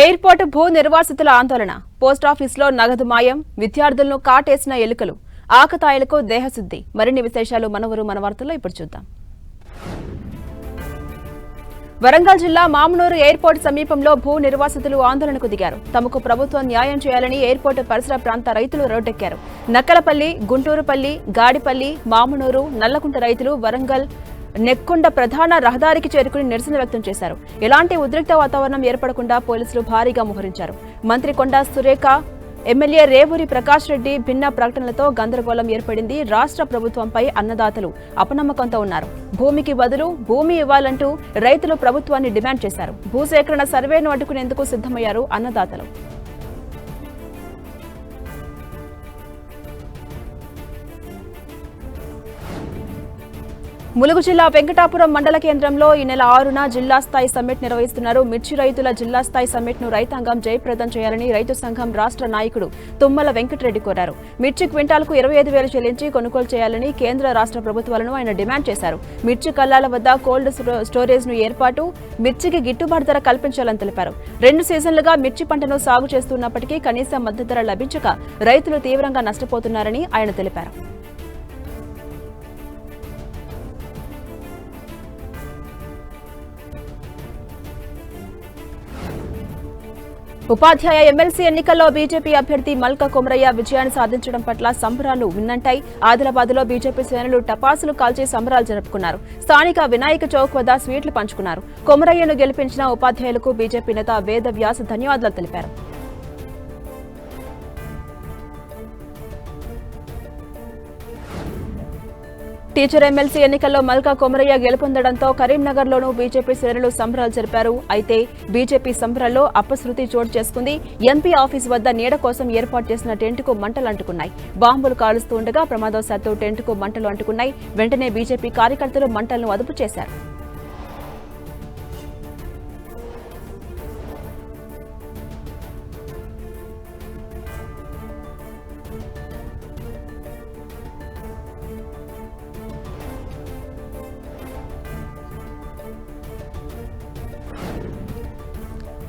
Airport భూ నిర్వాసితుల ఆందోళన పోస్టాఫీసులో నగదు మాయం విద్యార్థులను కాటేసిన ఎలుకలు ఆకతాయిలకు దేహశుద్ధి. మరిన్ని విశేషాలు మనవరు మన వార్తల్లో ఇప్పుడు చూద్దాం. వరంగల్ జిల్లా మామనూరు ఎయిర్పోర్ట్ సమీపంలో భూ నిర్వాసితులు ఆందోళనకు దిగారు. తమకు ప్రభుత్వం న్యాయం చేయాలని ఎయిర్పోర్ట్ పరిసర ప్రాంత రైతులు రోడ్డెక్కారు. నక్కలపల్లి గుంటూరుపల్లి గాడిపల్లి మామనూరు నల్లకుంట రైతులు వరంగల్ నెక్కొండ ప్రధాన రహదారికి చేరుకుని నిరసన వ్యక్తం చేశారు. ఎలాంటి ఉద్రిక్త వాతావరణం ఏర్పడకుండా పోలీసులు భారీగా మోహరించారు. మంత్రి కొండా సురేఖ ఎమ్మెల్యే రేవూరి ప్రకాష్ రెడ్డి భిన్న ప్రకటనలతో గందరగోళం ఏర్పడింది. రాష్ట్ర ప్రభుత్వంపై అన్నదాతలు అపనమ్మకంతో ఉన్నారు. భూమికి బదులు భూమి ఇవ్వాలంటూ రైతులు ప్రభుత్వాన్ని డిమాండ్ చేశారు. భూసేకరణ సర్వేను అడ్డుకునేందుకు సిద్ధమయ్యారు అన్నదాతలు. ములుగు జిల్లా వెంకటాపురం మండల కేంద్రంలో ఈ నెల ఆరున జిల్లా స్థాయి సమ్మిట్ నిర్వహిస్తున్నారు. మిర్చి రైతుల జిల్లా స్థాయి సమ్మిట్ను రైతాంగం జయప్రదం చేయాలని రైతు సంఘం రాష్ట్ర నాయకుడు తుమ్మల వెంకటరెడ్డి కోరారు. మిర్చి క్వింటాల్కు ఇరవై ఐదు వేలు చెల్లించి కొనుగోలు చేయాలని కేంద్ర రాష్ట్ర ప్రభుత్వాలను ఆయన డిమాండ్ చేశారు. మిర్చి కల్లాల వద్ద కోల్డ్ స్టోరేజ్ను ఏర్పాటు మిర్చికి గిట్టుబాటు ధర కల్పించాలని తెలిపారు. రెండు సీజన్లుగా మిర్చి పంటను సాగు చేస్తున్నప్పటికీ కనీస మద్దతు ధర లభించక రైతులు తీవ్రంగా నష్టపోతున్నారని ఆయన తెలిపారు. ఉపాధ్యాయ ఎమ్మెల్సీ ఎన్నికల్లో బీజేపీ అభ్యర్థి మల్క కొమరయ్య విజయాన్ని సాధించడం పట్ల సంబరాలు విన్నంటాయి. ఆదిలాబాద్లో బీజేపీ శ్రేణులు టపాసులు కాల్చి సంబరాలు జరుపుకున్నారు. స్థానిక వినాయక చౌక్ వద్ద స్వీట్లు పంచుకున్నారు. కొమరయ్యను గెలిపించిన ఉపాధ్యాయులకు బీజేపీ నేత వేద వ్యాస్ ధన్యవాదాలు తెలిపారు. టీచర్ ఎమ్మెల్సీ ఎన్నికల్లో మల్కా కొమరయ్య గెలుపొందడంతో కరీంనగర్లోనూ బీజేపీ శ్రేణులు సంబరాలు జరిపారు. అయితే బీజేపీ సంబరాల్లో అపశృతి చోటు చేసుకుంది. ఎంపీ ఆఫీస్ వద్ద నీడ కోసం ఏర్పాటు చేసిన టెంట్కు మంటలు అంటుకున్నాయి. బాంబులు కాలుస్తూ ఉండగా ప్రమాదవశాత్తు టెంట్కు మంటలు అంటుకున్నాయి. వెంటనే బీజేపీ కార్యకర్తలు మంటలను అదుపు చేశారు.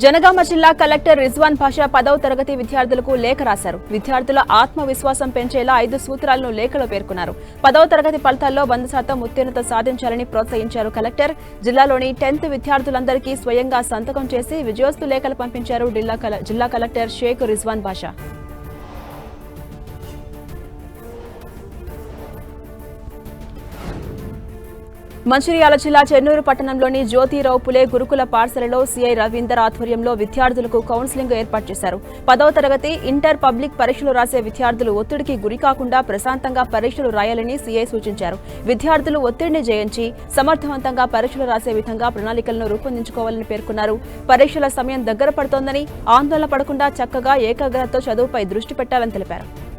జనగామ జిల్లా కలెక్టర్ రిజ్వాన్ పాషా పదవ తరగతి విద్యార్థులకు లేఖ రాశారు. విద్యార్థుల ఆత్మవిశ్వాసం పెంచేలా ఐదు సూత్రాలను లేఖలో పేర్కొన్నారు. పదవ తరగతి ఫలితాల్లో వంద శాతం ఉత్తీర్ణత సాధించాలని ప్రోత్సహించారు కలెక్టర్. జిల్లాలోని టెన్త్ విద్యార్థులందరికీ స్వయంగా సంతకం చేసి విజయోస్తు లేఖలు పంపించారు జిల్లా కల- జిల్లా కలెక్టర్ షేక్ రిజ్వాన్ పాషా మంచిర్యాల జిల్లా చెన్నూరు పట్టణంలోని జ్యోతిరావు పులే గురుకుల పాఠశాలలో సీఐ రవీందర్ ఆధ్వర్యంలో విద్యార్థులకు కౌన్సిలింగ్ ఏర్పాటు చేశారు. పదవ తరగతి ఇంటర్ పబ్లిక్ పరీక్షలు రాసే విద్యార్థులు ఒత్తిడికి గురి కాకుండా ప్రశాంతంగా పరీక్షలు రాయాలని సీఐ సూచించారు. విద్యార్థులు ఒత్తిడిని జయించి సమర్థవంతంగా పరీక్షలు రాసే విధంగా ప్రణాళికలను రూపొందించుకోవాలని పేర్కొన్నారు. పరీక్షల సమయం దగ్గర పడుతోందని ఆందోళన పడకుండా చక్కగా ఏకాగ్రతతో చదువుపై దృష్టి పెట్టాలని తెలిపారు.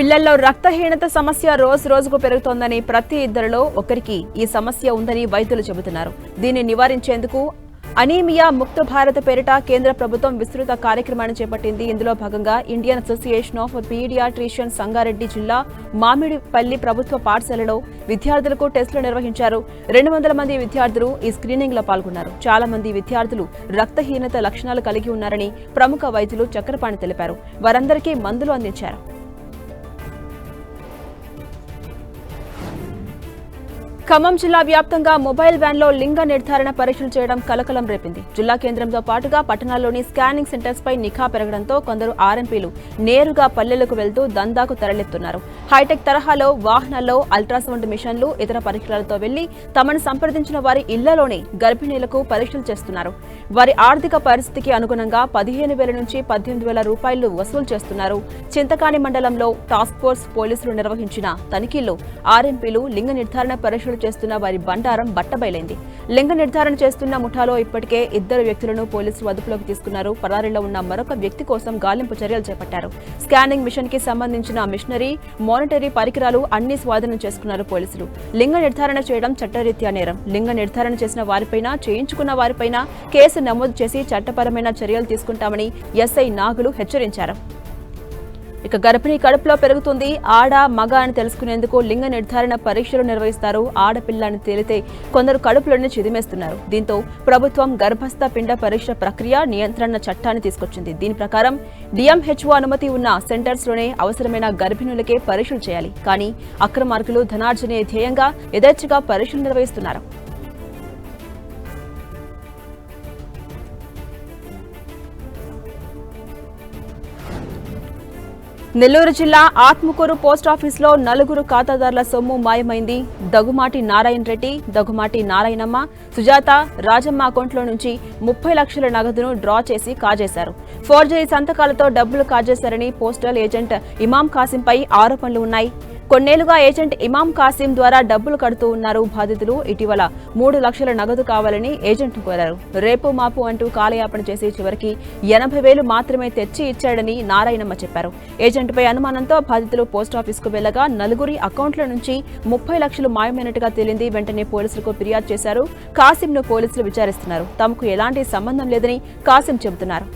పిల్లల్లో రక్తహీనత సమస్య రోజు రోజుకు పెరుగుతోందని ప్రతి ఇద్దరిలో ఒకరికి ఈ సమస్య ఉందని వైద్యులు చెబుతున్నారు. దీన్ని నివారించేందుకు అనీమియా ముక్త భారత పేరిట కేంద్ర ప్రభుత్వం విస్తృత కార్యక్రమాన్ని చేపట్టింది. ఇందులో భాగంగా Indian association of paediatrician Sangareddy జిల్లా మామిడిపల్లి ప్రభుత్వ పాఠశాలలో విద్యార్థులకు టెస్టులు నిర్వహించారు. రెండు వందల మంది విద్యార్థులు ఈ స్క్రీనింగ్లో పాల్గొన్నారు. చాలా మంది విద్యార్థులు రక్తహీనత లక్షణాలు కలిగి ఉన్నారని ప్రముఖ వైద్యులు చక్రపాణి తెలిపారు. వారందరికీ మందులు అందించారు. ఖమ్మం జిల్లా వ్యాప్తంగా మొబైల్ వ్యాన్లో లింగ నిర్ధారణ పరీక్షలు చేయడం కలకలం రేపింది. జిల్లా కేంద్రంతో పాటుగా పట్టణాల్లోని స్కానింగ్ సెంటర్స్ పై నిఘా పెరగడంతో కొందరు ఆర్ఎంపీలు నేరుగా పల్లెలకు వెళ్తూ దందాకు తరలిస్తున్నారు. హైటెక్ తరహాలో వాహనాల్లో అల్ట్రాసౌండ్ మిషన్లు ఇతర పరీక్షలతో వెళ్ళి తమను సంప్రదించిన వారి ఇళ్ళలోనే గర్భిణీలకు పరీక్షలు చేస్తున్నారు. వారి ఆర్థిక పరిస్థితికి అనుగుణంగా పదిహేను వేల నుంచి పద్దెనిమిది వేల రూపాయలు వసూలు చేస్తున్నారు. చింతకాని మండలంలో టాస్క్ ఫోర్స్ పోలీసులు నిర్వహించిన తనిఖీల్లో ఆర్ఎంపీలు లింగ నిర్ధారణ పరీక్షలు చేస్తున్న వారి బండారం బట్టబయలైంది. లింగ నిర్ధారణ చేస్తున్న ముఠాలో ఇప్పటికే ఇద్దరు వ్యక్తులను పోలీసులు అదుపులోకి తీసుకున్నారు. పరారీలో ఉన్న మరొక వ్యక్తి కోసం గాలింపు చర్యలు చేపట్టారు. స్కానింగ్ మిషన్కి సంబంధించిన మిషనరీ మానిటరీ పరికరాలు అన్ని స్వాధీనం చేసుకున్నారు పోలీసులు. లింగ నిర్ధారణ చేయడం చట్టరీత్యా నేరం. లింగ నిర్ధారణ చేసిన వారిపైన చేయించుకున్న వారిపైన కేసు నమోదు చేసి చట్టపరమైన చర్యలు తీసుకుంటామని ఎస్ఐ నాగులు హెచ్చరించారు. ఇక గర్భిణి కడుపులో పెరుగుతుంది. ఆడ మగ అని తెలుసుకునేందుకు లింగ నిర్ధారణ పరీక్షలు నిర్వహిస్తారు. ఆడపిల్ల అని తేలితే కొందరు కడుపులోనే చిదిమేస్తున్నారు. దీంతో ప్రభుత్వం గర్భస్థ పిండ పరీక్ష ప్రక్రియ నియంత్రణ చట్టాన్ని తీసుకొచ్చింది. దీని ప్రకారం డిఎంహెచ్ఓ అనుమతి ఉన్న సెంటర్స్లోనే అవసరమైన గర్భిణులకే పరీక్షలు చేయాలి. కానీ అక్రమార్కులు ధనార్జనే ధ్యేయంగా యథేచ్ఛగా పరీక్షలు నిర్వహిస్తున్నారు. నెల్లూరు జిల్లా ఆత్మకూరు పోస్టాఫీస్లో నలుగురు ఖాతాదారుల సొమ్ము మాయమైంది. దగుమాటి నారాయణ రెడ్డి దగుమాటి నారాయణమ్మ సుజాత రాజమ్మ అకౌంట్లో నుంచి ముప్పై లక్షల నగదును డ్రా చేసి కాజేశారు. ఫోర్జరీ సంతకాలతో డబ్బులు కాజేశారని పోస్టల్ ఏజెంట్ ఇమాం కాసింపై ఆరోపణలు ఉన్నాయి. కొన్నేళ్ళుగా ఏజెంట్ ఇమాం కాసిం ద్వారా డబ్బులు కడుతూ ఉన్నారు బాధితులు. ఇటీవల మూడు లక్షల నగదు కావాలని ఏజెంట్ను కోరారు. రేపు మాపు అంటూ కాలయాపన చేసి చివరికి ఎనభై వేలు మాత్రమే తెచ్చి ఇచ్చాడని నారాయణమ్మ చెప్పారు. ఏజెంట్పై అనుమానంతో బాధితులు పోస్టాఫీస్కు వెళ్ళగా నలుగురి అకౌంట్ల నుంచి ముప్పై లక్షలు మాయమైనట్టుగా తేలింది వెంటనే పోలీసులకు ఫిర్యాదు చేశారు. కాసింను పోలీసులు విచారిస్తున్నారు. తమకు ఎలాంటి సంబంధం లేదని కాసిం చెబుతున్నారు.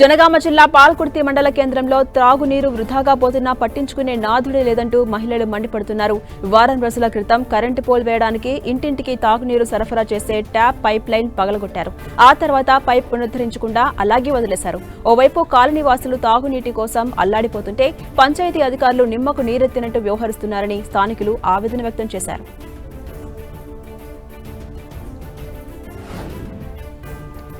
జనగామ జిల్లా పాల్కుర్తి మండల కేంద్రంలో త్రాగునీరు వృధాగా పోతున్నా పట్టించుకునే నాథుడే లేదంటూ మహిళలు మండిపడుతున్నారు. వారం రోజుల క్రితం కరెంటు పోల్ వేయడానికి ఇంటింటికి తాగునీరు సరఫరా చేసే ట్యాప్ పైప్ లైన్ పగలగొట్టారు. ఆ తర్వాత పైప్ పునరుద్ధరించకుండా అలాగే వదిలేశారు. ఓవైపు కాలనీ వాసులు తాగునీటి కోసం అల్లాడిపోతుంటే పంచాయతీ అధికారులు నిమ్మకు నీరెత్తినట్టు వ్యవహరిస్తున్నారని స్థానికులు ఆవేదన వ్యక్తం చేశారు.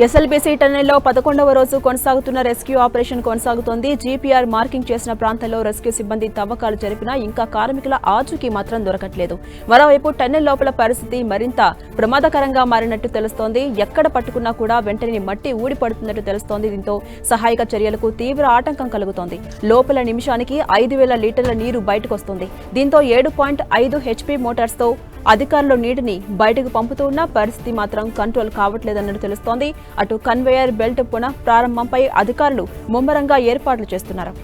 ఎస్ఎల్బీసీ టన్నెల్లో పదకొండవ రోజు కొనసాగుతున్న రెస్క్యూ ఆపరేషన్ కొనసాగుతోంది. జీపీఆర్ మార్కింగ్ చేసిన ప్రాంతంలో రెస్క్యూ సిబ్బంది తవ్వకాలు జరిపినా ఇంకా కార్మికుల ఆచూకీ మాత్రం దొరకట్లేదు. మరోవైపు టన్నెల్ లోపల పరిస్థితి మరింత ప్రమాదకరంగా మారినట్టు తెలుస్తోంది. ఎక్కడ పట్టుకున్నా కూడా వెంటనే మట్టి ఊడిపడుతున్నట్టు తెలుస్తోంది. దీంతో సహాయక చర్యలకు తీవ్ర ఆటంకం కలుగుతోంది. లోపల నిమిషానికి ఐదు వేల లీటర్ల నీరు బయటకు వస్తుంది దీంతో ఏడు పాయింట్ ఐదు హెచ్పీ మోటార్స్తో అధికారులు నీటిని బయటకు పంపుతూ ఉన్న పరిస్థితి మాత్రం కంట్రోల్ కావట్లేదన్నట్టు తెలుస్తోంది. అటు కన్వేయర్ బెల్ట్ పునః ప్రారంభంపై అధికారులు ముమ్మరంగా ఏర్పాట్లు చేస్తున్నారు.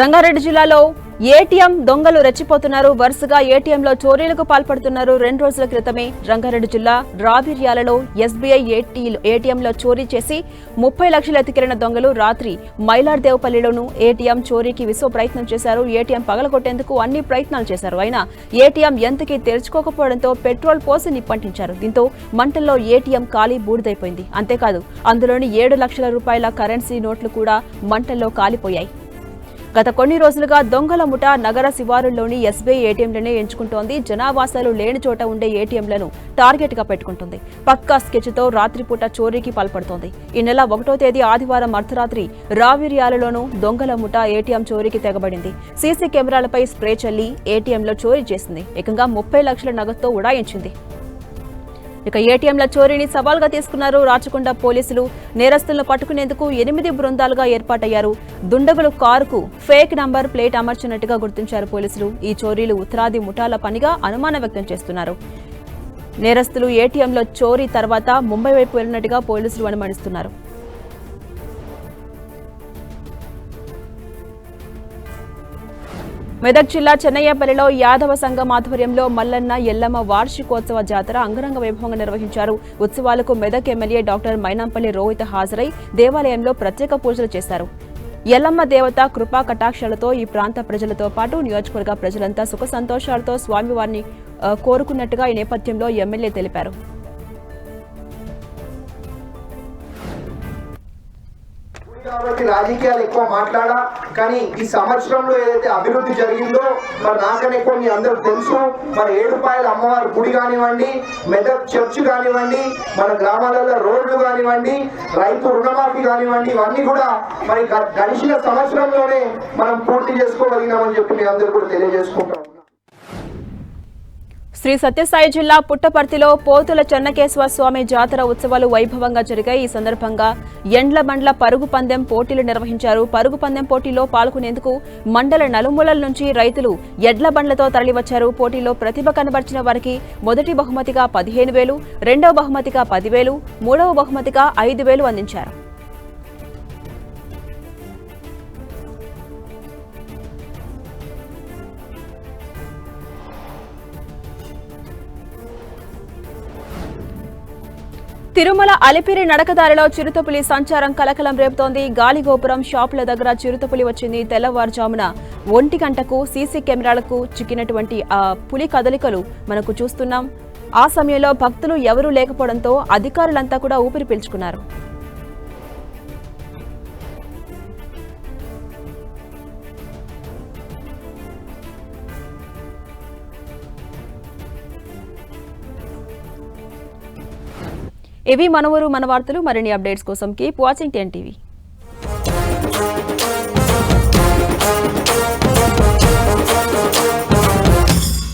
రంగారెడ్డి జిల్లాలో ఏటీఎం దొంగలు రెచ్చిపోతున్నారు. వరుసగా ఏటీఎంలో చోరీలకు పాల్పడుతున్నారు. రెండు రోజుల క్రితమే రంగారెడ్డి జిల్లా రాబిర్యాలలో ఎస్బీఐ ఏటీఎంలో చోరీ చేసి ముప్పై లక్షలు ఎతికిరిన దొంగలు రాత్రి మైలార్దేవపల్లిలోనూ ఏటీఎం చోరీకి విశ్వ ప్రయత్నం చేశారు. ఏటీఎం పగలగొట్టేందుకు అన్ని ప్రయత్నాలు చేశారు. అయినా ఏటీఎం ఎంతకీ తెరుచుకోకపోవడంతో పెట్రోల్ పోసి నిప్పంటించారు. దీంతో మంటల్లో ఏటీఎం ఖాళీ బూడిదైపోయింది. అంతేకాదు అందులోని ఏడు లక్షల రూపాయల కరెన్సీ నోట్లు కూడా మంటల్లో కాలిపోయాయి. గత కొన్ని రోజులుగా దొంగల ముఠ నగర శివారుల్లోని ఎస్బీఐ ఏటీఎంలనే ఎంచుకుంటోంది. జనావాసాలు లేని చోట ఉండే ఏటీఎంలను టార్గెట్గా పెట్టుకుంటుంది. పక్కా స్కెచ్తో రాత్రిపూట చోరీకి పాల్పడుతోంది. ఈ నెల ఒకటో తేదీ ఆదివారం అర్ధరాత్రి రావిర్యాలలోనూ దొంగల ముఠ ఏటీఎం చోరీకి తెగబడింది. సీసీ కెమెరాలపై స్ప్రే చల్లి ఏటీఎంలో చోరీ చేసింది. ఏకంగా ముప్పై లక్షల నగదుతో ఉడాయించింది. ఇక ఏటీఎంల చోరీని సవాల్గా తీసుకున్నారు రాచకొండ పోలీసులు. నేరస్తులను పట్టుకునేందుకు ఎనిమిది బృందాలుగా ఏర్పాటయ్యారు. దుండగులు కారుకు ఫేక్ నంబర్ ప్లేట్ అమర్చినట్టుగా గుర్తించారు పోలీసులు. ఈ చోరీలు ఉత్తరాది ముఠాల పనిగా అనుమానం వ్యక్తం చేస్తున్నారు. నేరస్తులు ఏటీఎంలో చోరీ తర్వాత ముంబై వైపు వెళ్ళినట్టుగా పోలీసులు అనుమానిస్తున్నారు. మెదక్ జిల్లా చెన్నయ్యపల్లిలో యాదవ సంఘం ఆధ్వర్యంలో మల్లన్న ఎల్లమ్మ వార్షికోత్సవ జాతర అంగరంగ వైభవంగా నిర్వహించారు. ఉత్సవాలకు మెదక్ ఎమ్మెల్యే డాక్టర్ మైనంపల్లి రోహిత్ హాజరై దేవాలయంలో ప్రత్యేక పూజలు చేశారు. ఎల్లమ్మ దేవత కృపా కటాక్షాలతో ఈ ప్రాంత ప్రజలతో పాటు నియోజకవర్గ ప్రజలంతా సుఖ సంతోషాలతో స్వామివారిని కోరుకున్నట్టుగా ఈ నేపథ్యంలో ఎమ్మెల్యే తెలిపారు. కాబట్టి రాజకీయాలు ఎక్కువ మాట్లాడా కానీ ఈ సంవత్సరంలో ఏదైతే అభివృద్ధి జరిగిందో మరి నాకనే ఎక్కువ మీ అందరూ తెలుసు. మరి ఏడుపాయల అమ్మవారి గుడి కానివ్వండి మెదక్ చర్చ్ కానివ్వండి మన గ్రామాలలో రోడ్లు కానివ్వండి రైతు రుణమాఫీ కానివ్వండి ఇవన్నీ కూడా మరి గడిచిన సంవత్సరంలోనే మనం పూర్తి చేసుకోగలిగినామని చెప్పి మీ అందరూ కూడా తెలియజేసుకుంటాం శ్రీ సత్యసాయి జిల్లా పుట్టపర్తిలో పోతుల చెన్నకేశ్వర స్వామి జాతర ఉత్సవాలు వైభవంగా జరిగాయి. ఈ సందర్భంగా ఎండ్ల బండ్ల పరుగు పందెం పోటీలు నిర్వహించారు. పరుగు పందెం పోటీలో పాల్గొనేందుకు మండల నలుమూలల నుంచి రైతులు ఎడ్ల బండ్లతో తరలివచ్చారు. పోటీలో ప్రతిభ కనబర్చిన వారికి మొదటి బహుమతిగా పదిహేను వేలు రెండవ బహుమతిగా పదివేలు మూడవ బహుమతిగా ఐదు వేలు అందించారు. తిరుమల అలిపిరి నడకదారిలో చిరుతపులి సంచారం కలకలం రేపుతోంది. గాలిగోపురం షాపుల దగ్గర చిరుతపులి వచ్చింది. తెల్లవారుజామున ఒంటి గంటకు సీసీ కెమెరాలకు చిక్కినటువంటి ఆ పులి కదలికలు మనకు చూస్తున్నాం. ఆ సమయంలో భక్తులు ఎవరూ లేకపోవడంతో అధికారులంతా కూడా ఊపిరి పీల్చుకున్నారు. ఇవి మన ఊరు మన వార్తలు మరిన్ని అప్డేట్స్ కోసం కీప్ వాచింగ్ టెన్ టీవీ